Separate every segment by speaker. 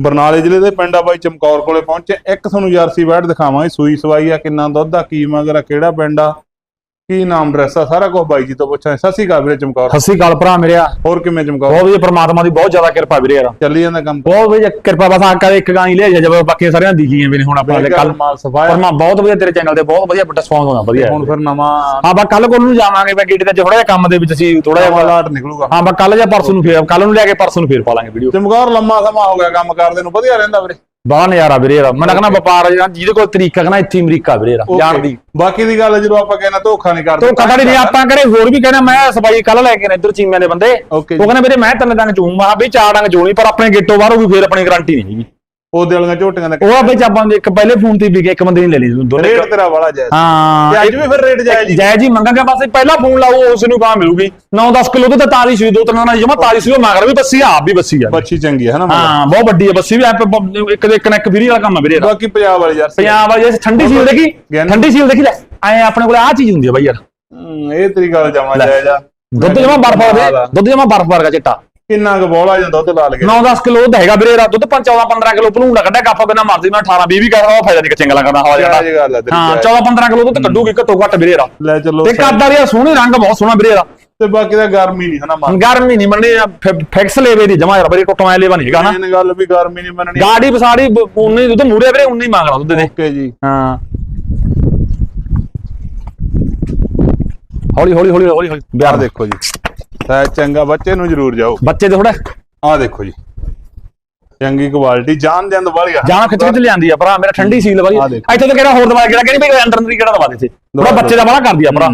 Speaker 1: ਬਰਨਾਲੇ ਜ਼ਿਲ੍ਹੇ ਦੇ ਪਿੰਡ ਆ ਬਾਈ ਚਮਕੌਰ ਕੋਲੇ ਪਹੁੰਚੇ। ਇੱਕ ਤੁਹਾਨੂੰ ਜਰਸੀ ਬੈਠ ਦਿਖਾਵਾਂਗੇ, ਸੂਈ ਸਵਾਈ ਆ, ਕਿੰਨਾ ਦੁੱਧ ਆ, ਕੀ ਮਗਰ ਆ, ਕਿਹੜਾ ਪਿੰਡ ਆ। ਕੀ ਨਾਮ ਡਰੈਸ ਆ ਸਾਰਾ ਕੁਝ ਬਾਈ ਜੀ ਤੋਂ ਪੁੱਛਾਂਗੇ। ਸਤਿ ਸ਼੍ਰੀ ਅਕਾਲ ਵੀਰੇ ਚਮਕੌਰ।
Speaker 2: ਸਤਿ ਸ੍ਰੀ ਅਕਾਲ ਭਰਾ ਮੇਰਿਆ।
Speaker 1: ਹੋਰ ਕਿਵੇਂ ਚਮਕੌਰ?
Speaker 2: ਬਹੁਤ ਵਧੀਆ ਪ੍ਰਮਾਤਮਾ ਦੀ ਬਹੁਤ ਜ਼ਿਆਦਾ ਕਿਰਪਾ ਵੀਰੇ ਯਾਰ।
Speaker 1: ਚੱਲੀ ਜਾਂਦਾ ਕੰਮ?
Speaker 2: ਬਹੁਤ ਵਧੀਆ ਕਿਰਪਾ ਬਸ ਆ ਕਰੇ ਇੱਕ ਗਾਂ ਹੀ ਲੈ ਜਾ ਜਬ ਬਾਕੀ ਸਾਰਿਆਂ ਦੀ ਦਿਖੀਆਂ ਵੀ ਨੇ ਹੁਣ ਆਪਾਂ ਕੱਲ ਪਰਮਾ ਬਹੁਤ ਵਧੀਆ ਤੇਰੇ ਚੈਨਲ ਤੇ ਬਹੁਤ ਵਧੀਆ ਰਿਸਪੌਂਸ ਆਉਂਦਾ ਵਧੀਆ।
Speaker 1: ਹੁਣ ਫਿਰ ਨਵਾਂ
Speaker 2: ਹਾਂ ਬਾ ਕੱਲ ਕੋਲ ਨੂੰ ਜਾਵਾਂਗੇ ਮੈਂ ਗੇਟ ਤੇ ਥੋੜਾ ਜਿਹਾ ਕੰਮ ਦੇ ਵਿੱਚ ਸੀ ਥੋੜਾ ਜਿਹਾ
Speaker 1: ਲਾਟ ਨਿਕਲੂਗਾ।
Speaker 2: ਹਾਂ ਬਾ ਕੱਲ ਜਾਂ ਪਰਸੋਂ ਨੂੰ ਫੇਰ ਕੱਲ ਨੂੰ ਲੈ ਕੇ ਪਰਸੋਂ ਨੂੰ ਫੇਰ ਪਾ ਲਾਂਗੇ ਵੀਡੀਓ
Speaker 1: ਚਮਕੌਰ ਲੰਮਾ ਸਮਾਂ ਹੋ ਗਿਆ ਕੰਮ ਕਰਦੇ ਨੂੰ ਵਧੀਆ ਰਹਿੰਦਾ ਵੀਰੇ।
Speaker 2: ਬਾਹਰ ਨਜ਼ਾਰਾ ਵੀਰੇ ਯਾਰ ਮੈਂ ਕਹਿੰਦਾ ਵਪਾਰ ਜਿਹੜਾ ਜਿਹਦੇ ਕੋਲ ਤਰੀਕਾ ਕਹਿੰਦਾ ਇੱਥੇ ਅਮਰੀਕਾ ਵੀਰੇ ਯਾਰ ਜਾਣ ਦੀ।
Speaker 1: ਬਾਕੀ ਦੀ ਗੱਲ ਜਦੋਂ ਆਪਾਂ ਕਹਿੰਦਾ ਧੋਖਾ ਨਹੀਂ ਕਰਦੇ
Speaker 2: ਤੋ ਕਟੜੀ ਨਹੀਂ ਆਪਾਂ ਕਰੇ ਹੋਰ ਵੀ ਕਹਿੰਦਾ ਮੈਂ ਸਫ਼ਾਈ ਕੱਲ ਲੈ ਕੇ ਨੇ ਇੱਧਰ ਚੀਮਿਆਂ ਦੇ ਬੰਦੇ। ਉਹ ਕਹਿੰਦੇ ਵੀਰੇ ਮੈਂ ਤਿੰਨ ਡੰਗ ਚੂੰ ਮਾ ਵੀ ਚਾਰ ਡੰਗ ਚੋਣੀ ਪਰ ਆਪਣੇ ਗੇਟੋਂ ਬਾਹਰੋਂ ਵੀ ਫੇਰ ਆਪਣੀ ਗਾਰੰਟੀ ਨਹੀਂ ਹੈਗੀ।
Speaker 1: ਉਹਦੇ ਵਾਲੀਆਂ ਝੋਟੀਆਂ ਦਾ
Speaker 2: ਉਹ ਆ ਵਿੱਚ ਆਪਾਂ ਨੇ ਇੱਕ ਪਹਿਲੇ ਫੋਨ ਤੇ ਵੀ ਗਿਆ ਇੱਕ ਬੰਦੇ ਨੇ ਲੈ ਲਈ ਦੋਨੇ
Speaker 1: ਰੇਟ ਤੇਰਾ ਵਾਲਾ ਜਾਇਜ਼।
Speaker 2: ਹਾਂ
Speaker 1: ਤੇ ਅੱਜ ਵੀ ਫਿਰ ਰੇਟ ਜਾਇਜ਼ ਹੀ।
Speaker 2: ਜੈ ਜੀ ਮੰਗਾਂਗੇ ਬਸ ਪਹਿਲਾ ਫੋਨ ਲਾਓ ਉਸ ਨੂੰ ਕਹਾਂ ਮਿਲੂਗੀ। 9-10 ਕਿਲੋ ਤੋਂ ਤਾਂ ਤਾਰੀ ਸੂਈ ਦੋ ਤਿੰਨ ਨਾਲ ਜਮਾ ਤਾਰੀ ਸੂਈ ਮਗਰ ਵੀ ਬੱਸੀ ਆਪ ਵੀ ਬੱਸੀ ਆ।
Speaker 1: ਬੱਚੀ ਚੰਗੀ ਹੈ ਨਾ।
Speaker 2: ਹਾਂ ਬਹੁਤ ਵੱਡੀ ਹੈ ਬੱਸੀ ਵੀ ਇੱਕ ਦੇ ਇੱਕ ਨਾ ਇੱਕ ਫਰੀ ਵਾਲਾ ਕੰਮ ਹੈ ਵੀਰੇ।
Speaker 1: ਬਾਕੀ ਪੰਜਾਬ ਵਾਲੀ ਜਰਸੀ
Speaker 2: ਪੰਜਾਬ ਵਾਲੀ ਜੇ ਠੰਡੀ ਸੀਲ ਦੇਖੀ। ਠੰਡੀ ਸੀਲ ਦੇਖੀ ਲੈ ਐ ਆਪਣੇ ਕੋਲ ਆ ਚੀਜ਼ ਹੁੰਦੀ ਹੈ ਬਾਈ ਯਾਰ।
Speaker 1: ਹੂੰ, ਇਹ ਤੇਰੀ ਗੱਲ ਜਮਾ ਜਾਇਜ਼ ਆ।
Speaker 2: ਦੁੱਧ ਜਮਾ ਬਰਫ ਵਰਗਾ ਦੁੱਧ ਜਮਾ ਬਰਫ ਵਰਗਾ ਚਿੱਟਾ।
Speaker 1: ਕਿੰਨਾ ਕੁ ਬੋਲਾ ਜਾਂ ਦੁੱਧ ਲਾ ਲਗੇ
Speaker 2: 9-10 ਕਿਲੋ ਦੁੱਧ ਹੈਗਾ ਵੀਰੇ ਇਹਦਾ। ਦੁੱਧ 14-15 ਕਿਲੋ ਭਲੂਣ ਕੱਢਿਆ ਕੱਪ ਬਿਨਾ ਮਰਜ਼ੀ ਮੈਂ 18-20 ਵੀ ਕਰਦਾ ਉਹ ਫਾਇਦਾ ਨਹੀਂ ਚੰਗਾ ਲੱਗਦਾ ਹਵਾ ਜਿਹੜਾ ਹਾਂ
Speaker 1: ਜਾਇਜ਼।
Speaker 2: 14-15 ਕਿਲੋ ਦੁੱਧ ਕੱਢੂਗੀ ਘੱਟੋ ਘੱਟ ਵੀਰੇ ਇਹਦਾ।
Speaker 1: ਲੈ ਚਲੋ
Speaker 2: ਤੇ ਕੱਦ ਵਾਲੀ ਸੋਹਣੀ ਰੰਗ ਬਹੁਤ ਸੋਹਣਾ ਵੀਰੇ ਇਹਦਾ।
Speaker 1: ਤੇ ਬਾਕੀ ਦਾ ਗਰਮੀ ਨਹੀਂ ਹਨਾ ਮਨ
Speaker 2: ਗਰਮੀ ਨਹੀਂ ਮੰਨੀ ਫਿਕਸ ਲੇਵੇ ਦੀ ਜਮਾ ਯਾਰ ਬੜੀ ਟੁੱਟਵਾਂ ਲੇਵਾ ਨਹੀਂ ਹੈਗਾ ਨਾ।
Speaker 1: ਇਹ ਗੱਲ ਵੀ ਗਰਮੀ ਨਹੀਂ ਮੰਨਣੀ।
Speaker 2: ਗਾੜੀ ਬਸਾੜੀ ਉਨੀ ਦੁੱਧ ਮੂਰੇ ਵੀਰੇ ਉਨੀ ਮੰਗਦਾ ਦੁੱਧ ਦੇ।
Speaker 1: ਓਕੇ ਜੀ।
Speaker 2: ਹਾਂ। ਹੌਲੀ ਹੌਲੀ ਹੌਲੀ ਹੌਲੀ ਬਿਆਰ
Speaker 1: ਦੇਖੋ ਜੀ। ਤਾਂ ਚੰਗਾ ਬੱਚੇ ਨੂੰ ਜ਼ਰੂਰ ਜਾਓ।
Speaker 2: ਬੱਚੇ ਦੇ ਥੋੜਾ
Speaker 1: ਆਹ ਦੇਖੋ ਜੀ। ਚੰਗੀ ਕੁਆਲਿਟੀ ਜਾਨ ਜੰਦ ਵਾਲੀ ਆ।
Speaker 2: ਜਾਨ ਖਿੱਚ ਖਿੱਚ ਲਿਆਂਦੀ ਆ ਭਰਾ ਮੇਰਾ ਠੰਡੀ ਸੀਲ
Speaker 1: ਦੇਖੋ।
Speaker 2: ਇੱਥੇ ਤਾਂ ਕਿਹੜਾ ਹੋਰ ਦਵਾ ਕਿਹੜਾ ਕਹਿੰਦੀ ਵੀ ਅੰਦਰ ਅੰਦਰ ਹੀ ਕਿਹੜਾ ਦਵਾ ਦੇ ਥੋੜਾ ਬੱਚੇ ਦਾ ਬੜਾ ਕਰਦੀ ਆ ਭਰਾ।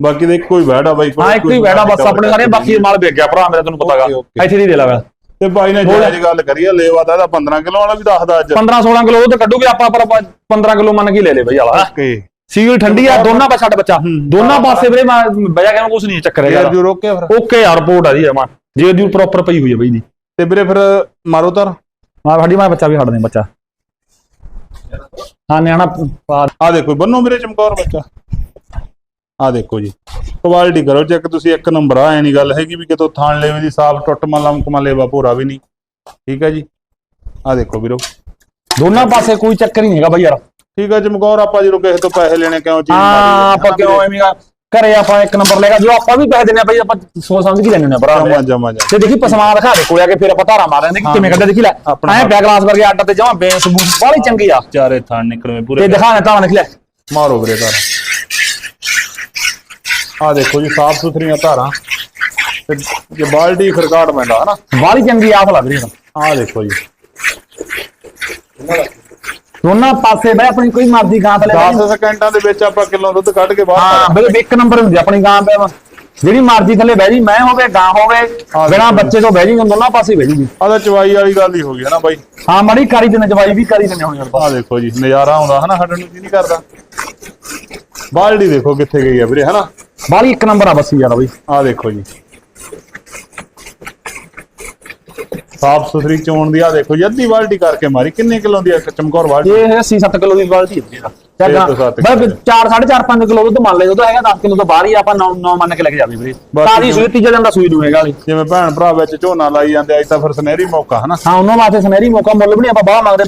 Speaker 1: ਬਾਕੀ ਦੇ ਹੀ ਬੈਠਾ ਬਾਈ ਕੋਲ,
Speaker 2: ਹਾਂ ਇੱਕ ਹੀ ਬੈਠਾ ਬਸ ਆਪਣੇ ਸਾਰੇ ਬਾਕੀ। ਮਾਲ ਵੇਚ ਗਿਆ ਭਰਾ ਮੇਰਾ ਤੈਨੂੰ ਪਤਾਗਾ। ਇੱਥੇ ਨਹੀਂ ਦੇ ਲਾਗਾ
Speaker 1: ਤੇ ਬਾਈ ਨੇ ਜਾਇਜ਼ ਗੱਲ ਕਰੀ ਆ ਲੇਵਾ ਤਾਂ ਇਹਦਾ 15 ਕਿਲੋ ਵਾਲਾ ਵੀ ਦੱਸਦਾ ਅੱਜ।
Speaker 2: 15 16 ਕਿਲੋ ਉਹ ਤੇ ਕੱਢੂਗੇ ਆਪਾਂ ਪਰ ਆਪਾਂ 15 ਕਿਲੋ ਮੰਨ ਕੇ ਲੈ ਲੈ ਬਈ ਆਲਾ
Speaker 1: ਓਕੇ।
Speaker 2: ਸੀਲ ਠੰਡੀ ਆ ਦੋਨਾਂ ਪਾਸੇ ਛੱਡ ਬੱਚਾ। ਦੋਨਾਂ ਪਾਸੇ ਵੀਰੇ ਮੈਂ ਬਜਾ ਕੇ ਕੁਝ ਨਹੀਂ ਚੱਕਰ ਹੈਗਾ।
Speaker 1: ਜੋ ਰੋਕੇ ਫਿਰ।
Speaker 2: ਓਕੇ ਯਾਰ ਰਿਪੋਰਟ ਆ ਜੀ ਜਮਾ। ਜੇ ਦੀ ਪ੍ਰੋਪਰ ਪਈ ਹੋਈ ਹੈ ਬਈ ਦੀ
Speaker 1: ਤੇ ਵੀਰੇ ਫਿਰ ਮਾਰੋ ਤਰ
Speaker 2: ਮਾਂ ਸਾਡੀ ਮਾਂ ਬੱਚਾ ਵੀ ਛੱਡ ਦੇ ਬੱਚਾ। ਹਾਂ ਨਿਆਣਾ
Speaker 1: ਆ ਦੇਖੋ ਬੰਨੋ ਮੇਰੇ ਚਮਕੌਰ ਬੱਚਾ। ਆ ਦੇਖੋ ਜੀ ਕੁਆਲਿਟੀ ਕਰੋ ਚੈੱਕ ਤੁਸੀਂ ਇੱਕ ਨੰਬਰ ਆ ਐ ਨਹੀਂ ਗੱਲ ਹੈਗੀ ਵੀ ਕਿਤੋਂ ਥਾਣ ਲੈਵੇ ਦੀ ਸਾਫ਼ ਟੁੱਟ ਮਾ ਲਮਕਮਾ ਲੇਵਾ ਭੋਰਾ ਵੀ ਨਹੀਂ। ਠੀਕ ਹੈ ਜੀ। ਆ ਦੇਖੋ ਵੀਰੋ।
Speaker 2: ਦੋਨਾਂ ਪਾਸੇ ਕੋਈ ਚੱਕਰ ਹੀ ਨਹੀਂ ਹੈਗਾ ਬਈ ਯਾਰ।
Speaker 1: ਠੀਕ ਹੈ ਚਮਕੌਰ ਆਪਾਂ ਜਦੋਂ ਕਿਸੇ ਤੋਂ ਪੈਸੇ ਲੈਣੇ ਕਿਉਂ ਚੀਜ਼
Speaker 2: ਹਾਂ ਆਪਾਂ ਕਿਉਂ ਐਵੇਂ ਆ, ਘਰੇ ਆਪਾਂ ਇੱਕ ਨੰਬਰ ਲੈਗਾ ਜੋ ਆਪਾਂ ਵੀ ਪੈਸੇ ਦਿੰਨੇ ਆ ਬਈ ਆਪਾਂ ਸੋਚ ਸਮਝ ਕੇ ਲੈਣੇ ਨੇ ਭਰਾ
Speaker 1: ਜਮਾ ਜਮਾ
Speaker 2: ਤੇ ਦੇਖੀ ਪਸਮਾ ਦਿਖਾ ਦੇ ਕੋਲ ਆ ਕੇ ਫਿਰ ਆਪਾਂ ਧਾਰਾ ਮਾਰ ਲੈਂਦੇ ਕਿ ਕਿਵੇਂ ਕੱਢਿਆ ਦੇਖੀ ਲੈ ਐ ਪਿਆ ਗਲਾਸ ਵਰਗੇ ਆਟਾ ਤੇ ਜਮਾ ਬੇਸ ਬੂਸ ਬਾਹਲੀ ਚੰਗੀ ਆ।
Speaker 1: ਚਾਰੇ ਥਾਣ ਨਿਕਲਵੇਂ
Speaker 2: ਤੇ
Speaker 1: ਪੂਰੇ
Speaker 2: ਦਿਖਾ ਨੇ ਧਾਰਾ ਨਿਕਲਿਆ
Speaker 1: ਮਾਰੋ ਵੀਰੇ ਧਾਰਾਂ। ਆ ਦੇਖੋ ਜੀ ਸਾਫ਼ ਸੁਥਰੀਆਂ ਧਾਰਾਂ। ਤੇ ਜੇ ਬਾਲਟੀ ਫਿਰ ਕਾਟ ਪੈਂਦਾ ਹਨਾ?
Speaker 2: ਬਾਹਲੀ ਚੰਗੀ ਆਫ ਲੱਗ ਰਹੀ
Speaker 1: ਆ ਦੇਖੋ ਜੀ।
Speaker 2: ਦੋਨਾਂ ਪਾਸੇ ਬਈ ਆਪਣੀ ਕੋਈ ਮਰਜ਼ੀ ਗਾਂ ਤੇ ਲੈ ਲੈ
Speaker 1: 10 ਸਕਿੰਟਾਂ ਦੇ ਵਿੱਚ ਆਪਾਂ ਕਿਲੋ ਦੁੱਧ ਕੱਢ ਕੇ ਬਾਹਰ
Speaker 2: ਹਾਂ ਬਿਲਕੁਲ ਇੱਕ ਨੰਬਰ ਹੁੰਦੀ ਆਪਣੀ ਗਾਂ ਪੇ ਜਿਹੜੀ ਮਰਜ਼ੀ ਥੱਲੇ ਬਹਿ ਜੀ ਮੈਂ ਹੋਵੇ ਗਾਂ ਹੋਵੇ
Speaker 1: ਹਾਂ,
Speaker 2: ਬਿਨਾ ਬੱਚੇ ਤੋਂ ਬਹਿ ਜੀ ਦੋਨਾਂ ਪਾਸੇ ਬਹਿ ਜੀ।
Speaker 1: ਆ ਤਾਂ ਚਵਾਈ ਵਾਲੀ ਗੱਲ ਹੀ ਹੋ ਗਈ ਹਨਾ ਬਾਈ।
Speaker 2: ਹਾਂ ਮੜੀ ਕਰੀ ਤੇ ਜਵਾਈ ਵੀ ਕਰੀ ਤੇ ਹੁਣ ਯਾਰ
Speaker 1: ਆ ਦੇਖੋ ਜੀ ਨਜ਼ਾਰਾ ਆਉਂਦਾ ਹਨਾ ਸਾਡੇ ਨੂੰ ਕੀ ਨਹੀਂ ਕਰਦਾ। ਬਾਲਟੀ ਦੇਖੋ ਕਿੱਥੇ ਗਈ ਆ ਵੀਰੇ ਹਨਾ?
Speaker 2: ਬਾਹਲੀ ਇੱਕ ਨੰਬਰ ਆ ਬੱਸੀ ਯਾਰ ਬਈ।
Speaker 1: ਆ ਦੇਖੋ ਜੀ। ਸਾਫ਼ ਸੁਥਰੀ ਚੋਣ ਦੀ ਆ ਦੇਖੋ ਜੀ ਅੱਧੀ ਬਾਲਟੀ ਕਰਕੇ ਮਾਰੀ ਕਿੰਨੇ ਕਿਲੋ ਦੀ ਆ ਚਮਕੌਰ ਬਾਲਟੀ?
Speaker 2: ਇਹ ਹੈ 80 ਕਿਲੋ ਦੀ ਬਾਲਟੀ ਹੈ
Speaker 1: ਤੋਂ ਸੱਤ
Speaker 2: ਬਈ
Speaker 1: ਕਿੱਲੋ।
Speaker 2: 4 4.5 5 ਕਿਲੋ ਦੁੱਧ ਮੰਨ ਲੈ ਦੁੱਧ ਹੈਗਾ 10 ਕਿਲੋ ਤੋਂ ਬਾਹਰ ਹੀ ਆ, ਆਪਾਂ 9 9 ਮੰਨ ਕੇ ਲੈ ਕੇ ਜਾਵੇ ਵੀਰੇ। ਤਾਜੀ ਸੂਈ ਤੀਜੇ ਦਿਨ ਦਾ ਸੂਈ ਦੂਏਗਾ
Speaker 1: ਜਿਵੇਂ ਭੈਣ ਭਰਾ ਵਿੱਚ ਝੋਨਾ ਲਾਈ ਜਾਂਦੇ ਅੱਜ ਤਾਂ ਫਿਰ ਸੁਨਹਿਰੀ ਮੌਕਾ ਹਨਾ?
Speaker 2: ਹਾਂ ਉਹਨਾਂ ਵਾਸਤੇ ਸੁਨਹਿਰੀ ਮੌਕਾ ਮੁੱਲ ਵੀ ਨਹੀਂ ਆਪਾਂ ਬਾਹਰ ਮੰਗਦੇ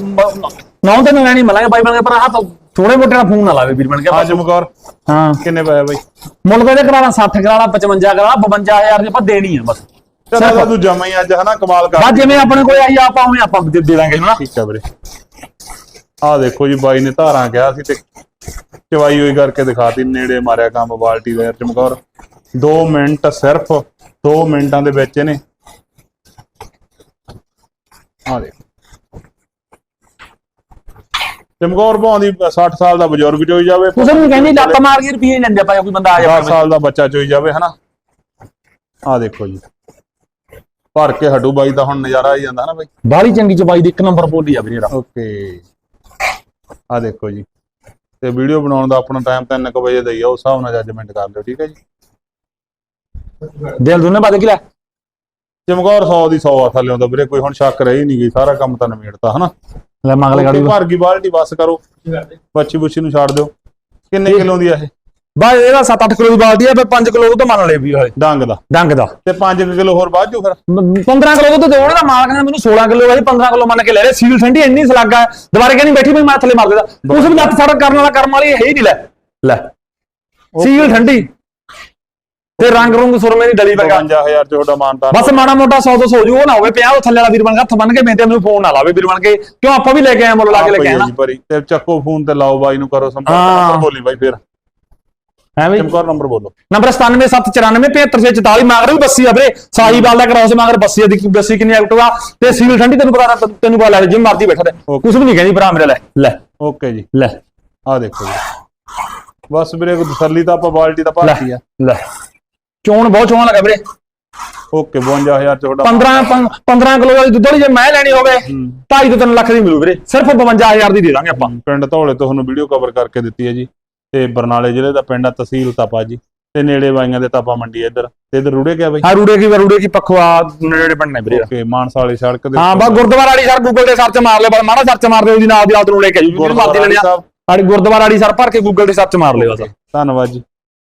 Speaker 2: ਨੌ ਤੇ ਨਹੀਂ ਮਲਾਂਗੇ ਬਾਈ ਬਣ ਕੇ ਪਰ ਆਹ ਥੋੜੇ ਮੋਟੇ ਨਾਲ ਫੋਨ ਨਾ ਲਾਵੇ ਵੀਰ ਬਣ ਕੇ
Speaker 1: ਆ ਚਮਕੌਰ।
Speaker 2: ਹਾਂ।
Speaker 1: ਕਿੰਨੇ ਪਏ ਬਾਈ?
Speaker 2: ਮੁੱਲ ਕਹਿੰਦੇ ਕਰਾਣਾ 60 ਕਰਾਣਾ 55 ਕਰਾਣਾ 52000 ਦੀ ਆਪਾਂ ਦੇਣੀ ਆ ਬਸ।
Speaker 1: ਚਲੋ ਤੂੰ ਜਮਾ ਹੀ ਅੱਜ ਹਨਾ ਕਮਾਲ ਕਰ
Speaker 2: ਬਸ ਜਿਵੇਂ ਆਪਣੇ ਕੋਲ ਆਈ ਆ ਆਪਾਂ ਉਵੇਂ ਆਪਾਂ ਦੇ ਦੇ ਦਾਂਗੇ ਹਨਾ।
Speaker 1: ਠੀਕ ਆ ਵੀਰੇ। ਆ ਦੇਖੋ ਜੀ ਬਾਈ ਨੇ ਧਾਰਾਂ ਕਿਹਾ ਸੀ ਤੇ ਚਵਾਈ ਹੋਈ ਕਰਕੇ ਦਿਖਾਤੀ ਨੇੜੇ ਮਾਰਿਆ ਕੰਮ ਬਾਲਟੀ ਦਾ ਯਾਰ ਚਮਕੌਰ। 2 ਮਿੰਟ ਸਿਰਫ 2 ਮਿੰਟਾਂ ਦੇ ਵਿੱਚ ਇਹਨੇ। ਆ ਦੇ ਚਮਕੌਰ ਭਾਉਂਦੀ 60 ਸਾਲ ਦਾ ਬਜ਼ੁਰਗ ਚੋਈ ਜਾਵੇ।
Speaker 2: ਕੁਛ ਨਹੀਂ ਕਹਿੰਦੀ ਲੱਤ ਮਾਰ ਕੇ ਰੁਪਏ ਲੈਂਦੇ ਆਪਾਂ ਕੋਈ ਬੰਦਾ ਆ
Speaker 1: 10
Speaker 2: ਜਾਵੇ
Speaker 1: ਸਾਲ ਦਾ ਬੱਚਾ ਚੋਈ ਜਾਵੇ ਹਨਾ। ਆ ਦੇਖੋ ਜੀ। ਭਰ ਕੇ ਹਟੂ ਬਾਈ ਦਾ ਹੁਣ ਨਜ਼ਾਰਾ ਆਈ ਜਾਂਦਾ ਹਨਾ ਬਾਈ।
Speaker 2: ਬਾਹਲੀ ਚੰਗੀ ਚਬਾਈ ਦੀ ਇੱਕ ਨੰਬਰ ਬੋਲੀ ਆ ਵੀਰੇ
Speaker 1: ਓਕੇ। ਆ ਦੇਖੋ ਜੀ। ਤੇ ਵੀਡੀਓ ਬਣਾਉਣ ਦਾ ਆਪਣਾ ਟਾਈਮ 3:00 ਵਜੇ ਦਾ ਹੀ ਆ ਉਸ ਹਿਸਾਬ ਨਾਲ ਜੱਜਮੈਂਟ ਕਰ ਲਿਓ ਠੀਕ ਹੈ ਜੀ?
Speaker 2: ਦਿਲ ਦੁਨੇ ਬਾਦ ਕਿ ਲੈ?
Speaker 1: ਚਮਕੌਰ 100 ਦੀ 100 ਆ ਥੱਲੇ ਹੁੰਦਾ ਵੀਰੇ ਕੋਈ ਹੁਣ ਸ਼ੱਕ ਰਹੀ ਨਹੀਂ ਗਈ ਸਾਰਾ ਕੰਮ ਤਾਂ ਨਵੇੜਤਾ ਹਨਾ?
Speaker 2: ਲੈ ਮਗਲੇ ਗਾੜੀ
Speaker 1: ਭਰ ਗਈ ਬਾਲਟੀ ਬਸ ਕਰੋ। ਬੱਚੀ ਬੁੱਚੀ ਨੂੰ ਛੱਡ ਦਿਓ। ਕਿੰਨੇ ਕਿਲੋ ਦੀ ਆ ਇਹ?
Speaker 2: ਬਾ ਇਹਦਾ 7-8 ਕਿਲੋ ਦੀ ਬਾਲਟੀ ਆ ਫਿਰ 5 ਕਿਲੋ ਉਹ ਤਾਂ ਮੰਨ ਲਏ ਵੀ ਹਲੇ
Speaker 1: ਡੰਗ ਦਾ।
Speaker 2: ਡੰਗ ਦਾ।
Speaker 1: ਤੇ 5 ਕਿਲੋ ਹੋਰ ਬਾਅਦ ਚੋਂ ਫਿਰ?
Speaker 2: 15 ਕਿਲੋ ਦੁੱਧ ਦੇਉਣਾ ਦਾ ਮਾਲਕ ਨੇ ਮੈਨੂੰ 16 ਕਿਲੋ ਵਾਲੀ 15 ਕਿਲੋ ਮੰਨ ਕੇ ਲੈ ਰਿਹਾ ਸੀਲ ਠੰਡੀ ਇੰਨੀ ਸਲਾਗਾ। ਦੁਬਾਰੇ ਕਹਿੰਦੀ ਬੈਠੀ ਮੈਂ ਥੱਲੇ ਮਾਰ ਦੇਦਾ। ਉਸ ਵੀ ਲੱਤ ਸਾੜਾ ਕਰਨ ਵਾਲਾ ਕਰਮ ਵਾਲੀ ਹੈ ਹੀ ਨਹੀਂ ਲੈ। ਲੈ। ਸੀਲ ਠੰਡੀ। ਤੇ ਰੰਗ ਰੰਗ ਸੁਰਮੇ ਦੀ ਡਲੀ ਵਰਗਾ।
Speaker 1: 55000 ਚ ਤੁਹਾਡਾ ਮਾਨਤਾ
Speaker 2: ਬਸ ਮਾੜਾ ਮੋਟਾ 100 200 ਹੋ ਜੂ ਉਹ ਨਾ ਹੋਵੇ ਪਿਆ ਉਹ ਥੱਲੇ ਵਾਲਾ ਵੀਰ ਬਣ ਕੇ ਹੱਥ ਬੰਨ ਕੇ ਮੈਂ ਤੇ ਮੈਨੂੰ ਫੋਨ ਨਾ ਲਾਵੇ ਵੀਰ ਬਣ ਕੇ। ਕਿਉਂ ਆਪਾਂ ਵੀ ਲੈ ਕੇ ਆਏ ਮੁੱਲ ਲਾ ਕੇ ਲੈ ਕੇ
Speaker 1: ਭਰੀ ਤੇ ਚੱਕੋ ਫੋਨ ਤੇ ਲਾਓ ਬਾਈ ਨੂੰ ਕਰੋ ਸੰਪਰਕ। ਨੰਬਰ ਬੋਲੀ ਬਾਈ ਫਿਰ।
Speaker 2: ਹੈ ਵੀ
Speaker 1: ਚਮਕੌਰ ਨੰਬਰ ਬੋਲੋ।
Speaker 2: ਨੰਬਰ 9779475644 ਮਗਰ ਵੀ ਬੱਸੀ ਆ ਵੀਰੇ। ਸਾਹੀਵਾਲ ਦਾ ਕਰਾਉਸ ਮਗਰ ਬੱਸੀ ਆ ਦੀ ਬੱਸੀ ਕਿੰਨੀ ਐਕਟਿਵ ਆ ਤੇ ਸੀਲ ਠੰਡੀ ਤੈਨੂੰ ਨਾ ਤੈਨੂੰ ਪਤਾ ਲੱਗ ਜਿਵੇਂ ਮਰਦੀ ਬੈਠਾ ਤੇ. ਕੁਝ ਵੀ ਨਹੀਂ ਕਹਿੰਦੀ ਭਰਾ ਮੇਰੇ ਲੈ ਲੈ।
Speaker 1: ਓਕੇ ਜੀ।
Speaker 2: ਲੈ।
Speaker 1: ਆ ਦੇਖੋ ਜੀ। ਬਸ ਵੀਰੇ ਕੋਈ ਤਸੱਲੀ ਤਾਂ ਆਪਾਂ ਬਾਲਟੀ ਦਾ ਭਾਰਤੀ ਆ।
Speaker 2: ਲੈ। ਚੋਣ ਬਹੁਤ ਚੋਣ ਲੱਗਾ ਵੀਰੇ।
Speaker 1: ਓਕੇ 52000 ਚ ਤੁਹਾਡਾ
Speaker 2: 15 15 ਕਿਲੋ ਵਾਲੀ ਦੁੱਧ ਵਾਲੀ ਜੇ ਮੈਂ ਲੈਣੀ ਹੋਵੇ
Speaker 1: ਹੂੰ।
Speaker 2: 2.5 ਤੋਂ 3 ਲੱਖ ਦੀ ਮਿਲੂ ਵੀਰੇ। ਸਿਰਫ 52000 ਦੀ ਦੇ ਦਾਂਗੇ ਆਪਾਂ।
Speaker 1: ਪਿੰਡ ਧੌਲੇ ਤੋਂ ਤੁਹਾਨੂੰ ਵੀਡੀਓ ਕਵਰ ਕਰਕੇ ਦਿੱਤੀ ਹੈ ਜੀ। ਤੇ ਬਰਨਾਲੇ ਜ਼ਿਲ੍ਹੇ ਦਾ ਪਿੰਡ ਆ ਤਹਿਸੀਲ ਤਾਪਾ ਜੀ ਤੇ ਨੇੜੇ ਬਾਈਆਂ ਦੇ ਤਾਪਾ ਮੰਡੀ ਹੈ ਇੱਧਰ। ਤੇ ਇੱਧਰ ਰੂੜੇ ਗਿਆ ਬਾਈ?
Speaker 2: ਆ ਰੂੜੇ ਕੀ ਰੂੜੇ ਕੀ ਪੱਖਵਾ ਨੇੜੇ ਪਿੰਡ ਨੇ ਵੀਰੇ।
Speaker 1: ਓਕੇ ਮਾਨਸਾ ਵਾਲੀ ਸੜਕ ਦੇ
Speaker 2: ਹਾਂ ਬਾ ਗੁਰਦੁਆਰਾ ਵਾਲੀ ਸਰ ਗੂਗਲ ਤੇ ਸਰਚ ਮਾਰ ਲਿਓ ਬਸ ਮਾੜਾ ਸਰਚ ਮਾਰ ਲਿਓ ਉਹਦੀ ਨਾਲ ਦੀ ਰਾਤ ਨੂੰ ਲੈ ਕੇ ਸਾਡੀ ਗੁਰਦੁਆਰਾ ਵਾਲੀ ਸਰ ਭਰ ਕੇ ਗੂਗਲ ਤੇ ਸਰਚ ਮਾਰ ਲਿਓ ਬਸ।
Speaker 1: ਧੰਨਵਾਦ ਜੀ।